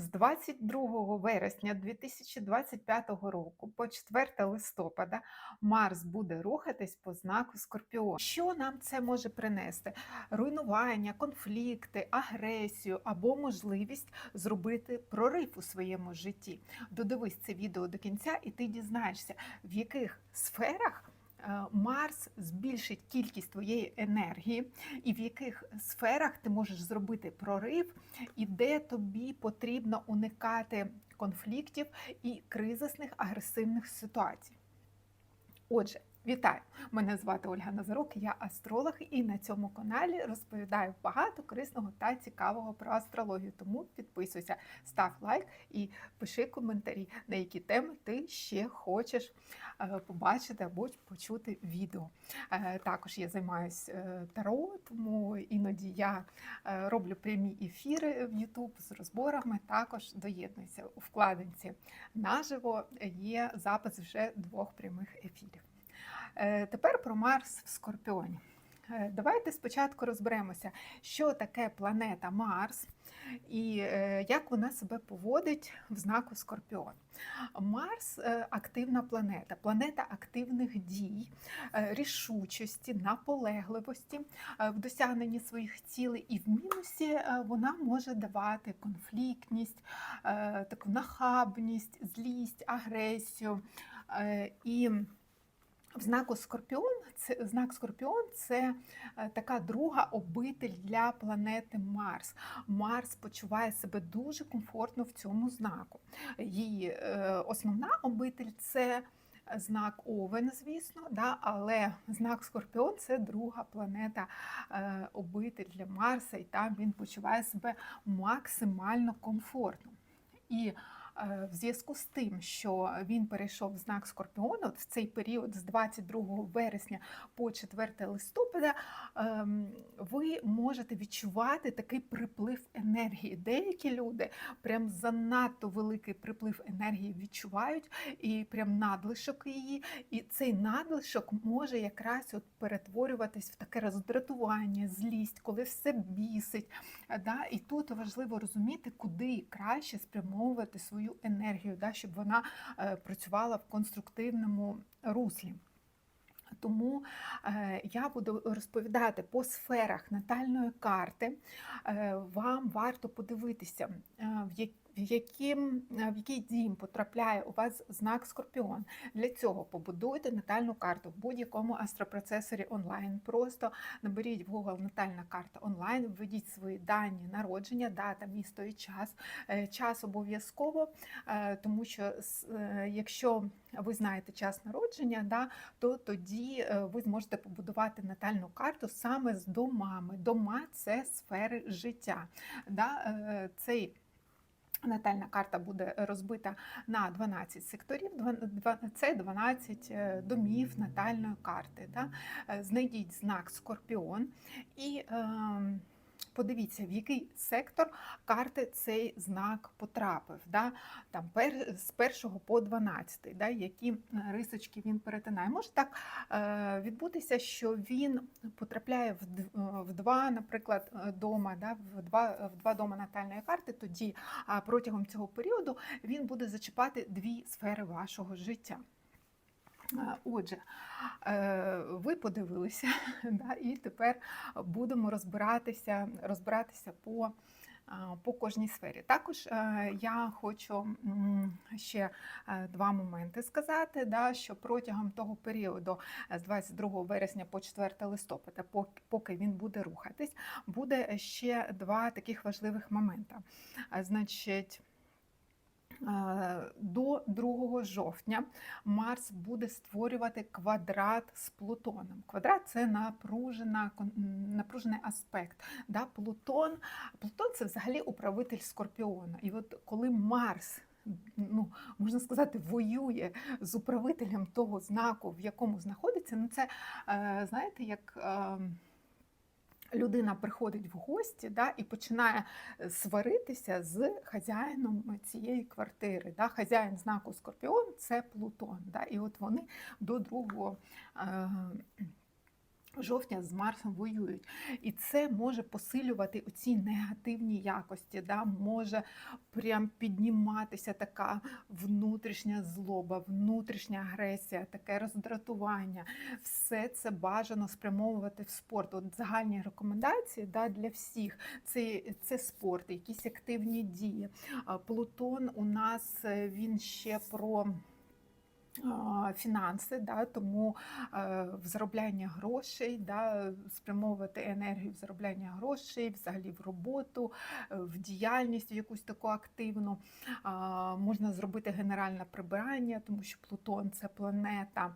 З 22 вересня 2025 року по 4 листопада Марс буде рухатись по знаку Скорпіон. Що нам це може принести? Руйнування, конфлікти, агресію або можливість зробити прорив у своєму житті. Додивись це відео до кінця, і ти дізнаєшся, в яких сферах. Е, Марс збільшить кількість твоєї енергії, і в яких сферах ти можеш зробити прорив, і де тобі потрібно уникати конфліктів і кризисних агресивних ситуацій. Отже, вітаю! Мене звати Ольга Назарук, я астролог, і на цьому каналі розповідаю багато корисного та цікавого про астрологію. Тому підписуйся, став лайк і пиши коментарі, на які теми ти ще хочеш е, побачити або почути відео. Е, Також я займаюся таро, тому іноді я е, роблю прямі ефіри в YouTube з розборами. Також доєднуюся у вкладинці наживо. Є запис вже двох прямих ефірів. Е, Тепер про Марс в Скорпіоні. Е, Давайте спочатку розберемося, що таке планета Марс і е, як вона себе поводить в знаку Скорпіон. Марс активна планета, планета активних дій, рішучості, наполегливості в досягненні своїх цілей, і в мінусі вона може давати конфліктність, таку нахабність, злість, агресію. І в знаку Скорпіон, це знак Скорпіон це е, така друга обитель для планети Марс. Марс почуває себе дуже комфортно в цьому знаку. Її е, основна обитель це знак Овен, звісно, да, але знак Скорпіон це друга планета е, обитель для Марса, і там він почуває себе максимально комфортно. І в зв'язку з тим, що він перейшов в знак Скорпіону в цей період з 22 вересня по 4 листопада, ем, ви можете відчувати такий приплив енергії. Деякі люди прям занадто великий приплив енергії відчувають, і прям надлишок її. І цей надлишок може якраз от перетворюватись в таке роздратування, злість, коли все бісить. Да? І тут важливо розуміти, куди краще спрямовувати свою енергію, да? щоб вона е, працювала в конструктивному руслі. Тому е, я буду розповідати по сферах натальної карти. Е, вам варто подивитися, в як- в яким, е, в який дім потрапляє у вас знак Скорпіон. Для цього побудуйте натальну карту в будь-якому астропроцесорі онлайн. Просто наберіть в Google натальна карта онлайн, введіть свої дані народження, дата, місто і час. Е, Час обов'язково, е, тому що якщо ви знаєте час народження, да, то тоді ви зможете побудувати натальну карту саме з домами. Дома це сфери життя. Да, Цей Натальна карта буде розбита на 12 секторів. Це 12 е, домів натальної карти. Е, Знайдіть знак Скорпіон і ем, подивіться, в який сектор карти цей знак потрапив. Да? Там пер, з 1 по 12, да? які е, рисочки він перетинає. Може так е, відбутися, що він потрапляє в, в два, наприклад, е, дома, да? в, два, в два дома натальної карти, тоді а протягом цього періоду він буде зачіпати дві сфери вашого життя. А, Отже, е, ви подивилися, да, і тепер будемо розбиратися, розбиратися по, по кожній сфері. Також е, я хочу ще е, два моменти сказати, да, що протягом того періоду е, з 22 вересня по 4 листопада, пок- поки він буде рухатись, буде ще два таких важливих моменти. Значить, е, до 2 жовтня Марс буде створювати квадрат з Плутоном. Квадрат це напружена, напружений аспект. Да? Плутон, Плутон це взагалі управитель Скорпіона. І от коли Марс. Ну, можна сказати, воює з управителем того знаку, в якому знаходиться. Ну, це е, знаєте, як е, людина приходить в гості да, і починає е, сваритися з хазяїном цієї квартири. Да. Хазяїн знаку Скорпіон це Плутон. Да, і от вони до другого. Е, жовтня з Марсом воюють. І це може посилювати оці негативні якості, да? може прям підніматися така внутрішня злоба, внутрішня агресія, таке роздратування. Все це бажано спрямовувати в спорт. От загальні рекомендації да, для всіх це, це спорт, якісь активні дії. Плутон у нас е, він ще про фінанси, да, тому е, в заробляння грошей, да, спрямовувати енергію в заробляння грошей, взагалі в роботу, е, в діяльність в якусь таку активну. Можна зробити генеральне прибирання, тому що Плутон це планета,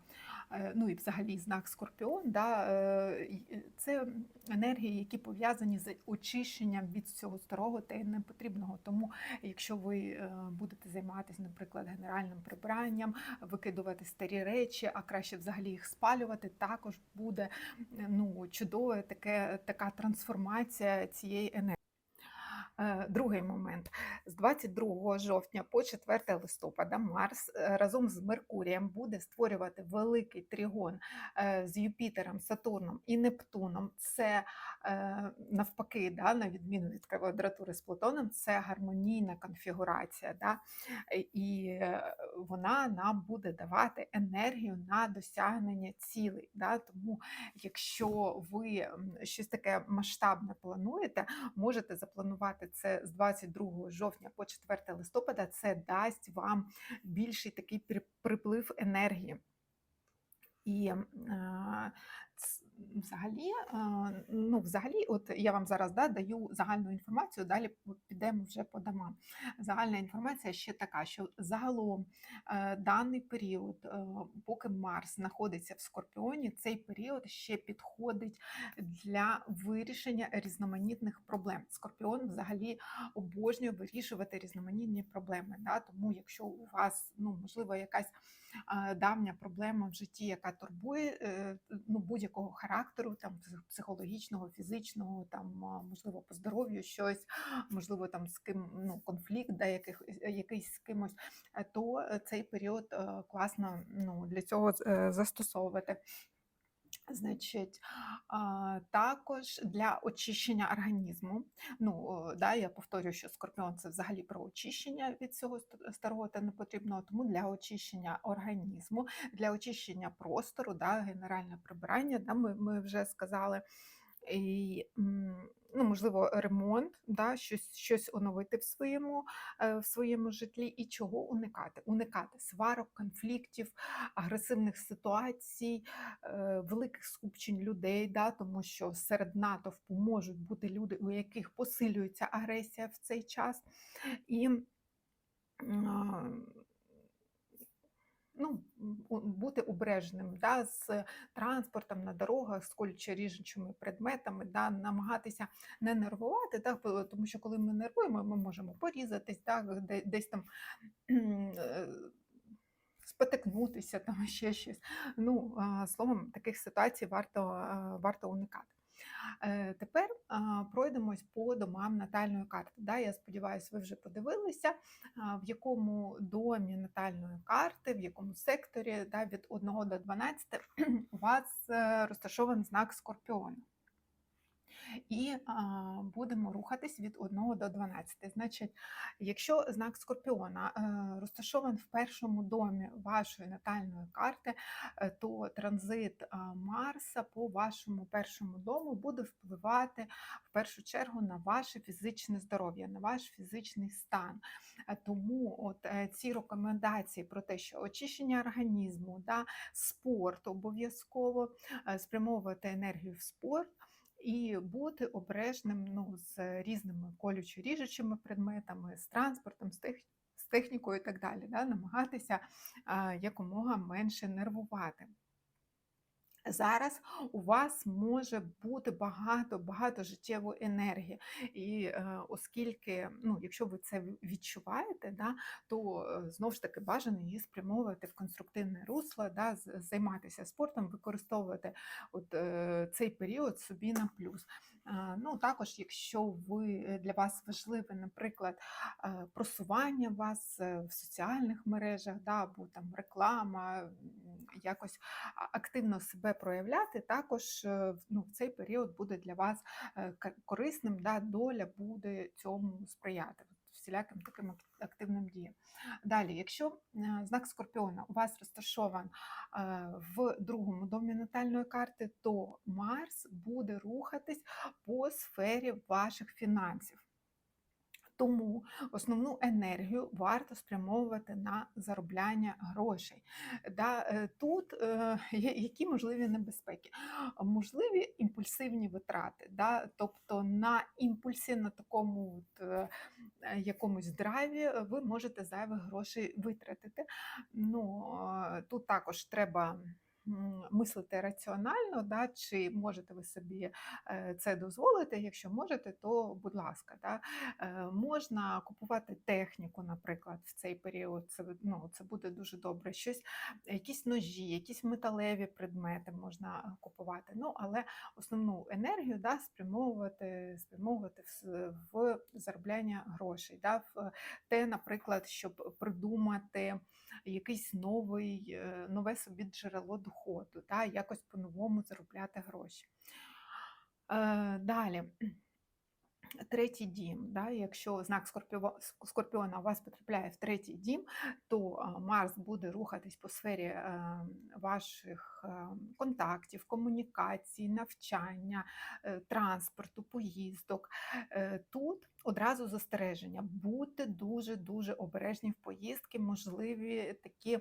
ну і взагалі знак Скорпіон. Да, е, це енергії, які пов'язані з очищенням від всього старого та непотрібного. Тому, якщо ви е, будете займатися, наприклад, генеральним прибиранням, викидувати старі речі, а краще взагалі їх спалювати, також буде е, ну, чудова таке, така трансформація цієї енергії. Е, Другий момент з 22 жовтня по 4 листопада Марс е, разом з Меркурієм буде створювати великий тригон е, з Юпітером, Сатурном і Нептуном. Це навпаки, да, на відміну від квадратури з Плутоном, це гармонійна конфігурація. Да? І вона нам буде давати енергію на досягнення цілей. Да? Тому, якщо ви щось таке масштабне плануєте, можете запланувати це з 22 жовтня по 4 листопада. Це дасть вам більший такий приплив енергії. І е, взагалі, е, ну, взагалі, от я вам зараз да, даю загальну інформацію, далі підемо вже по домам. Загальна інформація ще така, що загалом е, даний період, е, поки Марс знаходиться в Скорпіоні, цей період ще підходить для вирішення різноманітних проблем. Скорпіон взагалі обожнює вирішувати різноманітні проблеми. Да? Тому, якщо у вас ну, можливо якась давня проблема в житті, яка турбує е, ну, будь-якого характеру, там психологічного, фізичного, там можливо по здоров'ю щось, можливо, там з ким ну, конфлікт, да, яких, якийсь з кимось, е, то е, цей період е, класно ну, для цього е, застосовувати. Значить, також для очищення організму. Ну, да, я повторюю, що скорпіон це взагалі про очищення від цього старого та непотрібного, тому для очищення організму, для очищення простору, да, генеральне прибирання, да, ми, ми вже сказали. І, ну, можливо, ремонт, да, щось, щось оновити в своєму, е, в своєму житлі і чого уникати? Уникати сварок, конфліктів, агресивних ситуацій, е, великих скупчень людей, да, тому що серед натовпу можуть бути люди, у яких посилюється агресія в цей час. І ну, бути обережним да, з транспортом на дорогах, з колюче-ріжучими предметами, да, намагатися не нервувати, да, тому що коли ми нервуємо, ми можемо порізатись, да, десь там е, спотикнутися, там ще щось. Ну, словом, таких ситуацій варто, варто уникати. Е, Тепер пройдемось по домам натальної карти. Я сподіваюся, ви вже подивилися, в якому домі натальної карти, в якому секторі від 1 до 12 у вас е, розташований знак Скорпіона. І будемо рухатись від 1 до 12. Значить, якщо знак Скорпіона е, розташований в першому домі вашої натальної карти, е, то транзит Марса по вашому першому дому буде впливати в першу чергу на ваше фізичне здоров'я, на ваш фізичний стан. Е, Тому от ці рекомендації про те, що очищення організму, да, спорт обов'язково спрямовувати енергію в спорт. І бути обережним ну, з різними колючо-ріжучими предметами, з транспортом, з, тех, з технікою і так далі. Да? Намагатися а, якомога менше нервувати. Зараз у вас може бути багато багато життєвої енергії, і е, оскільки, ну, якщо ви це відчуваєте, да, то е, знову ж таки бажано її спрямовувати в конструктивне русло, да, займатися спортом, використовувати от, е, цей період собі на плюс. Е, Ну, також, якщо ви е, для вас важливе, наприклад, е, просування вас в соціальних мережах, да, або там реклама, якось активно себе проявляти, також ну, в цей період буде для вас корисним, да, доля буде цьому сприяти. Всіляким таким активним діям. Далі, якщо е, знак Скорпіона у вас розташований е, в другому домі натальної карти, то Марс буде рухатись по сфері ваших фінансів. Тому основну енергію варто спрямовувати на заробляння грошей. Е, Тут е, які можливі небезпеки? Можливі імпульсивні витрати, да, тобто на імпульсі, на такому от, е, якомусь драйві ви можете зайвих грошей витратити. Ну, тут також треба. Мислити раціонально, да, чи можете ви собі е, це дозволити. Якщо можете, то будь ласка, да. Е, Можна купувати техніку, наприклад, в цей період. Це ну, це буде дуже добре. Щось, якісь ножі, якісь металеві предмети можна купувати. Ну, але основну енергію да, спрямовувати, спрямовувати в, в заробляння грошей. Да, в те, наприклад, щоб придумати якийсь новий, е, нове собі джерело доходу, да, якось по-новому заробляти гроші. Е, Далі. Третій дім, да, якщо знак Скорпіо- Скорпіона у вас потрапляє в третій дім, то Марс буде рухатись по сфері е, ваших е, контактів, комунікацій, навчання, е, транспорту, поїздок. Е, Тут одразу застереження. Будьте дуже-дуже обережні в поїздки, можливі такі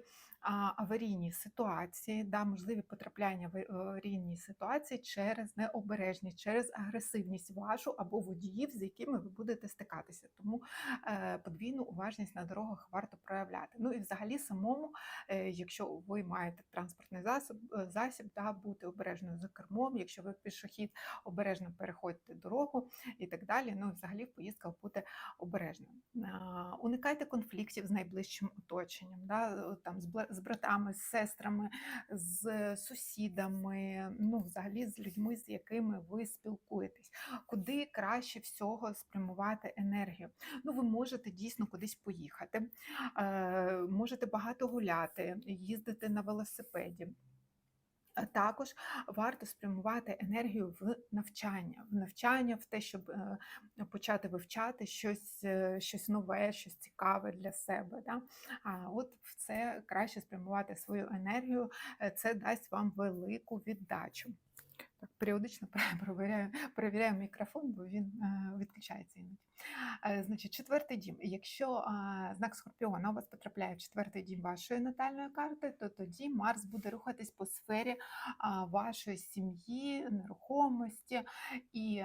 аварійні ситуації, да, можливі потрапляння в аварійні ситуації через необережність, через агресивність вашу або водіїв, з якими ви будете стикатися. Тому е, подвійну уважність на дорогах варто проявляти. Ну і взагалі самому, е, якщо ви маєте транспортний засіб, е, засіб да, бути обережною за кермом, якщо ви пішохід, обережно переходьте дорогу і так далі. Ну і взагалі в поїздках бути обережним. Уникайте конфліктів з найближчим оточенням, да, там, з братами, з сестрами, з сусідами, ну, взагалі з людьми, з якими ви спілкуєтесь. Куди краще всього спрямувати енергію? Ну, ви можете дійсно кудись поїхати, е, можете багато гуляти, їздити на велосипеді. А Також варто спрямувати енергію в навчання, в навчання, в те, щоб е, почати вивчати щось, е, щось нове, щось цікаве для себе. Да? А от в це краще спрямувати свою енергію, е, це дасть вам велику віддачу. Так, періодично перевіряю, перевіряю мікрофон, бо він е, відключається іноді. Е, Значить, четвертий дім. Якщо знак Скорпіона у вас потрапляє в четвертий дім вашої натальної карти, то тоді Марс буде рухатись по сфері вашої сім'ї, нерухомості. І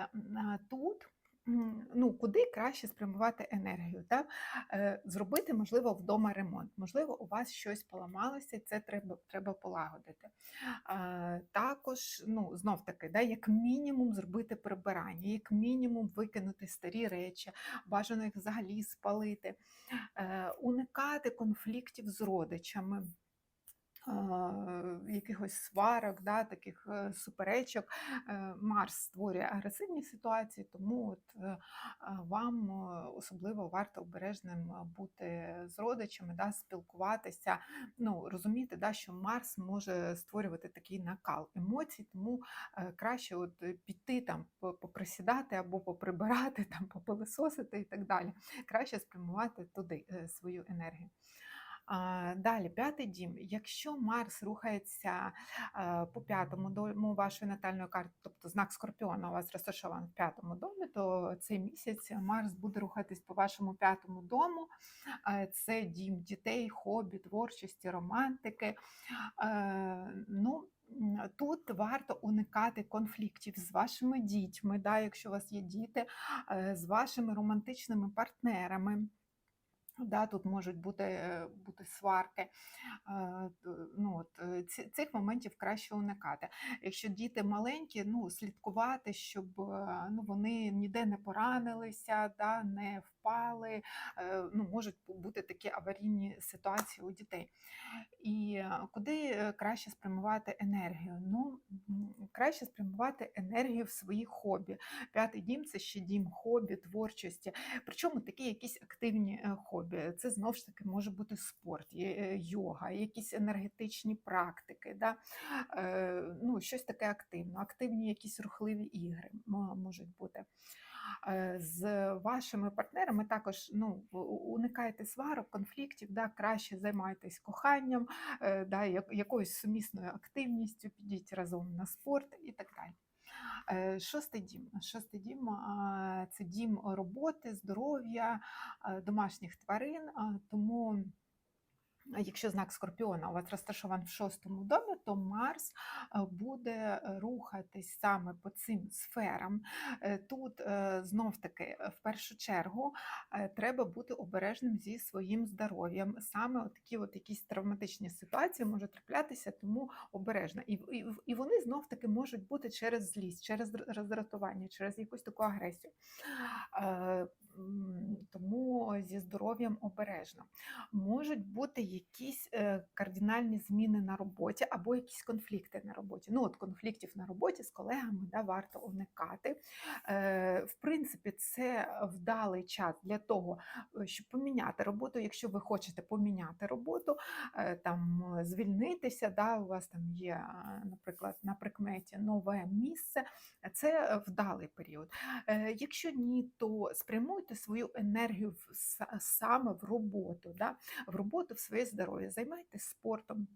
тут. Ну, куди краще спрямувати енергію, так? Е, зробити, можливо, вдома ремонт. Можливо, у вас щось поламалося, і це треба, треба полагодити. Е, Також, ну, знов таки, да, як мінімум зробити прибирання, як мінімум викинути старі речі, бажано їх взагалі спалити, Е, уникати конфліктів з родичами. Якихось сварок, да, таких е, суперечок. Е, Марс створює агресивні ситуації, тому от, е, вам особливо варто обережним бути з родичами, да, спілкуватися, ну, розуміти, да, що Марс може створювати такий накал емоцій, тому краще от піти там поприсідати або поприбирати, там, попилисосити і так далі. Краще спрямувати туди свою енергію. Далі, п'ятий дім. Якщо Марс рухається по п'ятому дому вашої натальної карти, тобто знак Скорпіона у вас розташований в п'ятому домі, то цей місяць Марс буде рухатись по вашому п'ятому дому. Це дім дітей, хобі, творчості, романтики. Е, Ну, Тут варто уникати конфліктів з вашими дітьми, да, якщо у вас є діти, е, з вашими романтичними партнерами. Да, тут можуть бути, е, бути сварки. Е, Ну, от, е, цих моментів краще уникати. Якщо діти маленькі, ну, слідкувати, щоб ну, вони ніде не поранилися, да, не впали. е, ну, можуть бути такі аварійні ситуації у дітей. І е, куди е, краще спрямувати енергію? Ну, краще спрямувати енергію в свої хобі. П'ятий дім це ще дім хобі, творчості. Причому такі якісь активні хобі. Це знову ж таки може бути спорт, йога, якісь енергетичні практики, да? ну, щось таке активне, активні якісь рухливі ігри можуть бути. Е, З вашими партнерами також ну, уникайте сварок, конфліктів, да, краще займайтесь коханням, е, да, якоюсь сумісною активністю, підіть разом на спорт і так далі. Е, Шостий дім. Шостий дім це дім роботи, здоров'я, домашніх тварин. Тому Якщо знак Скорпіона у вас розташований в шостому домі, то Марс е, буде е, рухатись саме по цим сферам. Е, Тут знов-таки в першу чергу треба бути обережним зі своїм здоров'ям. Саме такі от якісь травматичні ситуації можуть траплятися, тому обережно. І, і вони знов-таки можуть бути через злість, через роздратування, через якусь таку агресію. Е, Тому зі здоров'ям обережно можуть бути якісь е, кардинальні зміни на роботі або якісь конфлікти на роботі. Ну, от конфліктів на роботі з колегами да, варто уникати. Е, В принципі, це вдалий час для того, е, щоб поміняти роботу. Якщо ви хочете поміняти роботу, е, там е, звільнитися, да, у вас там є, е, наприклад, на прикметі нове місце, це вдалий період. Е, Якщо ні, то спрямуйте свою енергію в- саме в роботу, да? в роботу, в своє здоров'я, займайтесь спортом.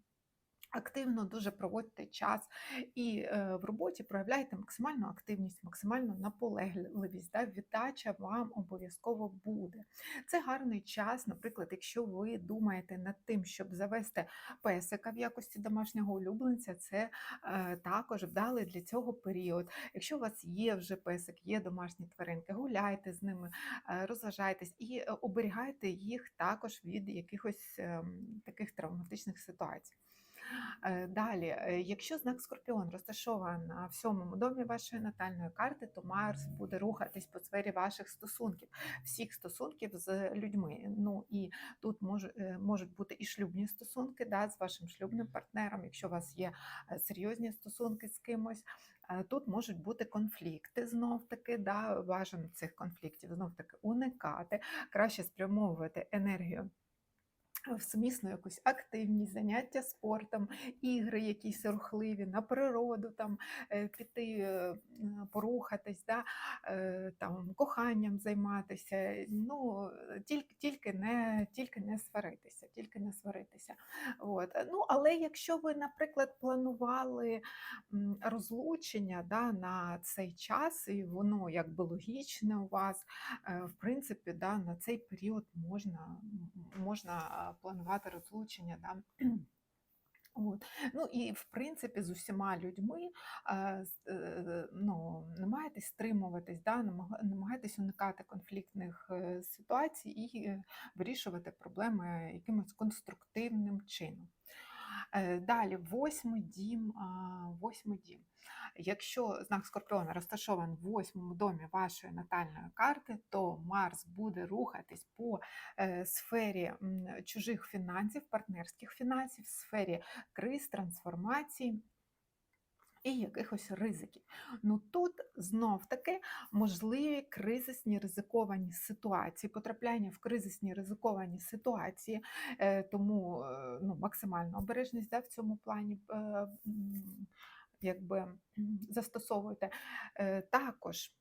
Активно дуже проводьте час і е, в роботі проявляйте максимальну активність, максимальну наполегливість. Да? Віддача вам обов'язково буде. Це гарний час, наприклад, якщо ви думаєте над тим, щоб завести песика в якості домашнього улюбленця, це е, також вдалий для цього період. Якщо у вас є вже песик, є домашні тваринки, гуляйте з ними, е, розважайтесь і оберігайте їх також від якихось ем, таких травматичних ситуацій. Е, Далі, е, якщо знак Скорпіон розташований на в сьомому домі вашої натальної карти, то Марс буде рухатись по сфері ваших стосунків, всіх стосунків з людьми. Ну і тут е, можуть бути і шлюбні стосунки да, з вашим шлюбним партнером, якщо у вас є серйозні стосунки з кимось. Тут можуть бути конфлікти знов таки, да, бажано цих конфліктів знов таки уникати, краще спрямовувати енергію в сумісну якусь активність, заняття спортом, ігри якісь рухливі, на природу там е, піти, е, порухатись, да, е, там, коханням займатися. Ну, тільки, тільки, не, тільки не сваритися, тільки не сваритися. От. Ну, але якщо ви, наприклад, планували розлучення да, на цей час, і воно якби логічне у вас, в принципі, да, на цей період можна, можна планувати розлучення. Да. От. Ну і в принципі з усіма людьми е, е, ну, намагайтесь стримуватись, да, намагайтесь уникати конфліктних е, ситуацій і вирішувати проблеми якимось конструктивним чином. Е, Далі, восьмий дім, восьмий дім. Якщо знак Скорпіона розташований в восьмому домі вашої натальної карти, то Марс буде рухатись по е, сфері чужих фінансів, партнерських фінансів, сфері криз, трансформацій. І якихось ризиків. Ну тут знов таки можливі кризисні ризиковані ситуації, потрапляння в кризисні ризиковані ситуації, е, тому е, ну, максимальна обережність да, в цьому плані е, якби застосовуєте. Також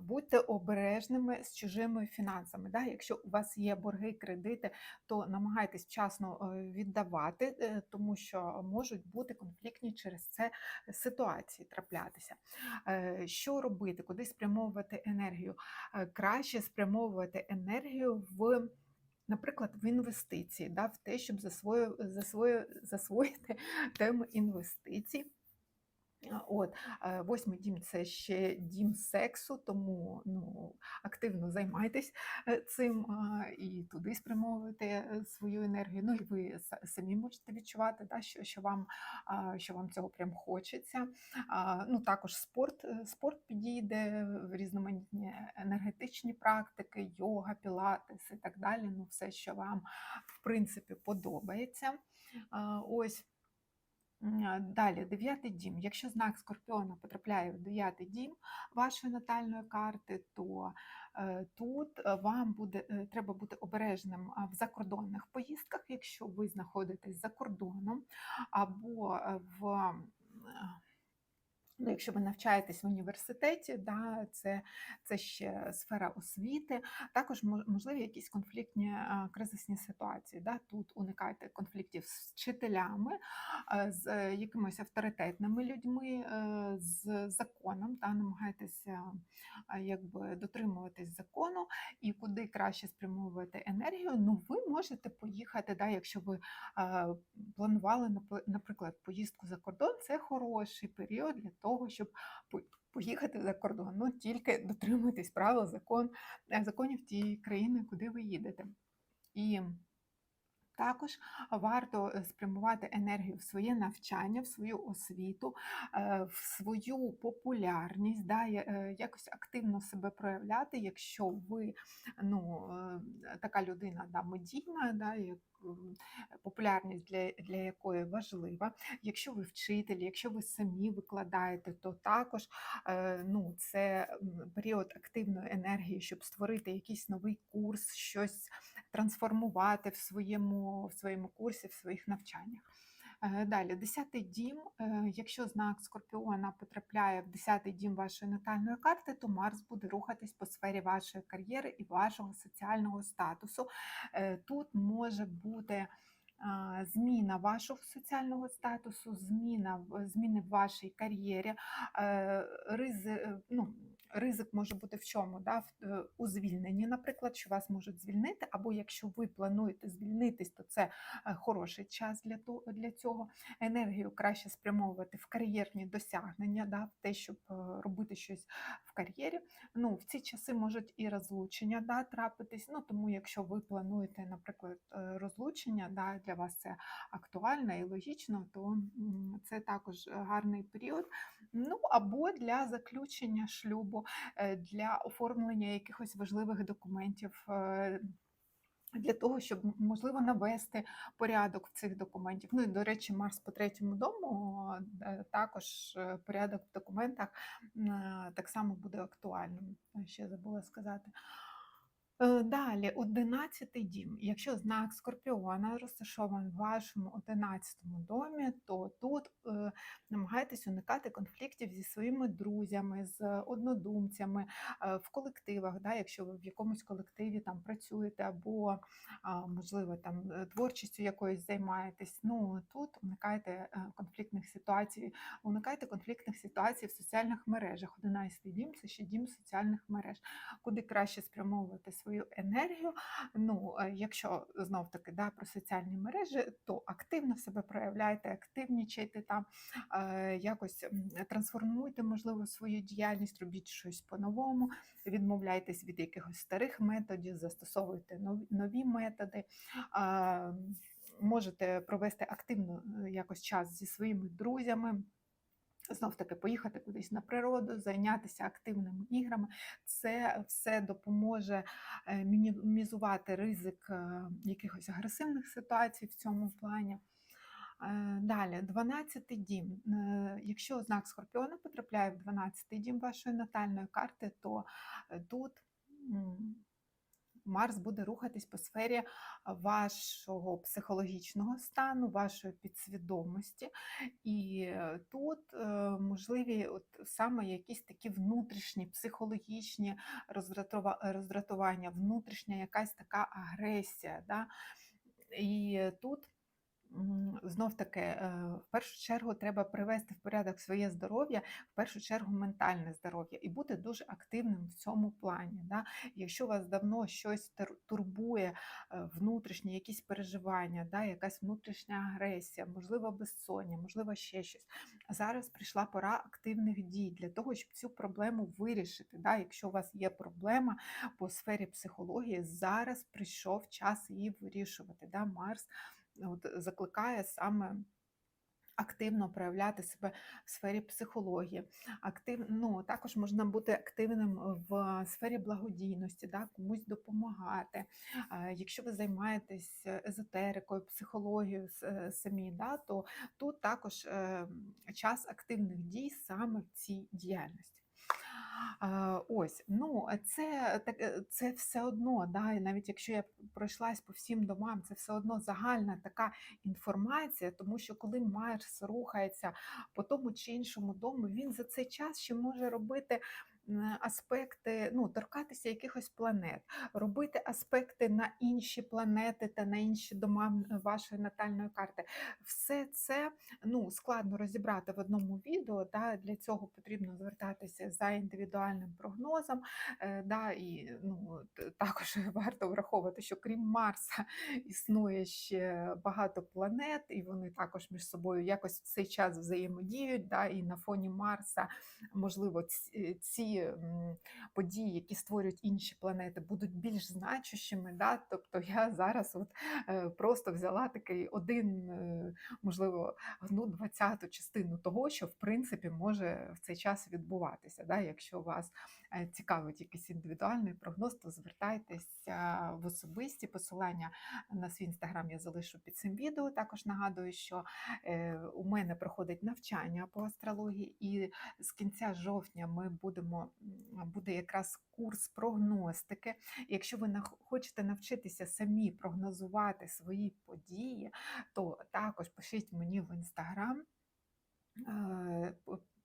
Будьте обережними з чужими фінансами. Да? Якщо у вас є борги, кредити, то намагайтесь вчасно е, віддавати, е, тому що можуть бути конфліктні через це ситуації траплятися. Е, Що робити, куди спрямовувати енергію? Краще спрямовувати енергію в. Наприклад, в інвестиції, да, в те, щоб засвоїти тему інвестицій. От, е, восьмий дім це ще дім сексу, тому ну, активно займайтесь е, цим. І тут куди спрямовувати е, свою енергію. Ну і ви самі можете відчувати, да, що, що, вам, що вам цього прям хочеться. Ну, також спорт, спорт підійде, різноманітні енергетичні практики, йога, пілатес і так далі. Ну, все, що вам в принципі подобається. Ось. Далі, дев'ятий дім. Якщо знак Скорпіона потрапляє в дев'ятий дім вашої натальної карти, то е, тут е, вам буде е, треба бути обережним в закордонних поїздках, якщо ви знаходитесь за кордоном, або в Ну, якщо ви навчаєтесь в університеті, да, це, це ще сфера освіти, також можливі якісь конфліктні кризисні ситуації. Да. Тут уникайте конфліктів з вчителями, е, з е, якимись авторитетними людьми, е, з законом, да, намагайтеся якби, дотримуватись закону і куди краще спрямовувати енергію. Ну, ви можете поїхати, да, якщо ви е, планували, наприклад, поїздку за кордон, це хороший період для того, щоб по- поїхати за кордон. Ну, тільки дотримуйтесь правил закон, е, законів тієї країни, куди ви їдете. І також варто е, спрямувати енергію в своє навчання, в свою освіту, е, в свою популярність, да, е, якось активно себе проявляти, якщо ви ну, така людина да, медійна, да, популярність для, для якої важлива. Якщо ви вчитель, якщо ви самі викладаєте, то також ну, це період активної енергії, щоб створити якийсь новий курс, щось трансформувати в своєму, в своєму курсі, в своїх навчаннях. Е, Далі, десятий дім. Е, Якщо знак Скорпіона потрапляє в десятий дім вашої натальної карти, то Марс буде рухатись по сфері вашої кар'єри і вашого соціального статусу. Е, Тут може бути зміна вашого соціального статусу, зміна, зміни в вашій кар'єрі, ризи, ну, ризик може бути в чому? Да? е, У звільненні, наприклад, що вас можуть звільнити, або якщо ви плануєте звільнитись, то це е, хороший час для, для цього. Енергію краще спрямовувати в кар'єрні досягнення, да? в те, щоб е, робити щось в кар'єрі. Ну, в ці часи можуть і розлучення да, трапитись. Ну, тому якщо ви плануєте, наприклад, розлучення, да, для вас це актуально і логічно, то це також гарний період. Ну, або для заключення шлюбу, е, для оформлення якихось важливих документів. е, Для того, щоб можливо навести порядок в цих документів. Ну і до речі, Марс по третьому дому е, також порядок в документах так само буде актуальним. Ще забула сказати. Е, Далі, одинадцятий дім. Якщо знак Скорпіона розташований в вашому одинадцятому домі, то тут е, намагайтесь уникати конфліктів зі своїми друзями, з однодумцями е, в колективах. Да, якщо ви в якомусь колективі там працюєте, або а, можливо там е, творчістю якоюсь займаєтесь. Ну тут уникайте е, конфліктних ситуацій, уникайте конфліктних ситуацій в соціальних мережах. Одинадцятий дім це ще дім соціальних мереж куди краще спрямовувати свою енергію. Ну, е, якщо знов таки да, про соціальні мережі, то активно себе проявляйте, активнічайте там, е, якось трансформуйте, можливо, свою діяльність, робіть щось по-новому, відмовляйтесь від якихось старих методів, застосовуйте нові, методи. Можете провести активно е, якось час зі своїми друзями. Знов таки поїхати кудись на природу, зайнятися активними іграми. Це все допоможе е, мінімізувати ризик е, якихось агресивних ситуацій в цьому плані. Е, Далі, 12-й дім. Якщо знак Скорпіона потрапляє в 12-й дім вашої натальної карти, то тут Марс буде рухатись по сфері вашого психологічного стану, вашої підсвідомості. І е, тут е, можливі от саме якісь такі внутрішні психологічні роздратування, внутрішня якась така агресія. Да? І тут М, знов таки, е, в першу чергу треба привести в порядок своє здоров'я, в першу чергу ментальне здоров'я і бути дуже активним в цьому плані. Да? Якщо вас давно щось турбує, е, внутрішні якісь переживання, да? якась внутрішня агресія, можливо, безсоння, можливо, ще щось. Зараз прийшла пора активних дій для того, щоб цю проблему вирішити. Да? Якщо у вас є проблема по сфері психології, зараз прийшов час її вирішувати. Да? Марс от, закликає саме. Активно проявляти себе в сфері психології. Актив, ну, також можна бути активним в сфері благодійності, да, комусь допомагати. Е, Якщо ви займаєтесь езотерикою, психологією е, самі, да, то тут також е, час активних дій саме в цій діяльності. Ось, ну це так, е, це все одно, да, і навіть якщо я пройшлась по всім домам, це все одно загальна така інформація, тому що коли Марс рухається по тому чи іншому дому, він за цей час ще може робити аспекти, ну, торкатися якихось планет, робити аспекти на інші планети та на інші дома вашої натальної карти. Все це ну, складно розібрати в одному відео. Да? Для цього потрібно звертатися за індивідуальним прогнозом. Е, да? І ну, також варто враховувати, що крім Марса існує ще багато планет, і вони також між собою якось в цей час взаємодіють. Да? І на фоні Марса, можливо, ці, ці події, які створюють інші планети, будуть більш значущими. Да? Тобто я зараз от, е, просто взяла такий один, е, можливо, одну двадцяту частину того, що в принципі може в цей час відбуватися. Да? Якщо вас е, цікавить якийсь індивідуальний прогноз, то звертайтеся в особисті посилання на свій інстаграм я залишу під цим відео. Також нагадую, що у мене проходить навчання по астрології, і з кінця жовтня ми будемо буде якраз курс прогностики. Якщо ви хочете навчитися самі прогнозувати свої події, то також пишіть мені в інстаграм.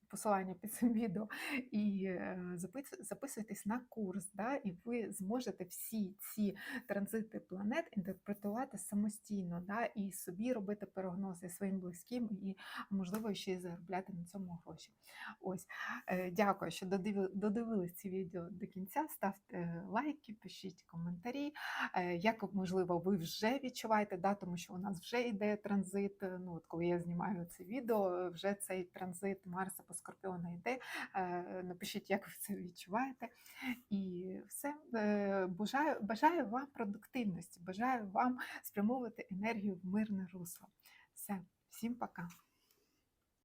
По- Посилання під цим відео і е, записуйтесь на курс, да, і ви зможете всі ці транзити планет інтерпретувати самостійно, да, і собі робити прогнози своїм близьким, і можливо ще й заробляти на цьому гроші. Ось Е, Дякую, що додиви- додивились ці відео до кінця. Ставте лайки, пишіть коментарі. Е, Як можливо, ви вже відчуваєте, да, тому що у нас вже йде транзит. Ну, от коли я знімаю це відео, вже цей транзит Марса по Скорпіону йде. Е, Напишіть, як ви це відчуваєте. І все. Е, Бажаю, бажаю вам продуктивності, бажаю вам спрямовувати енергію в мирне русло. Все, всім пока.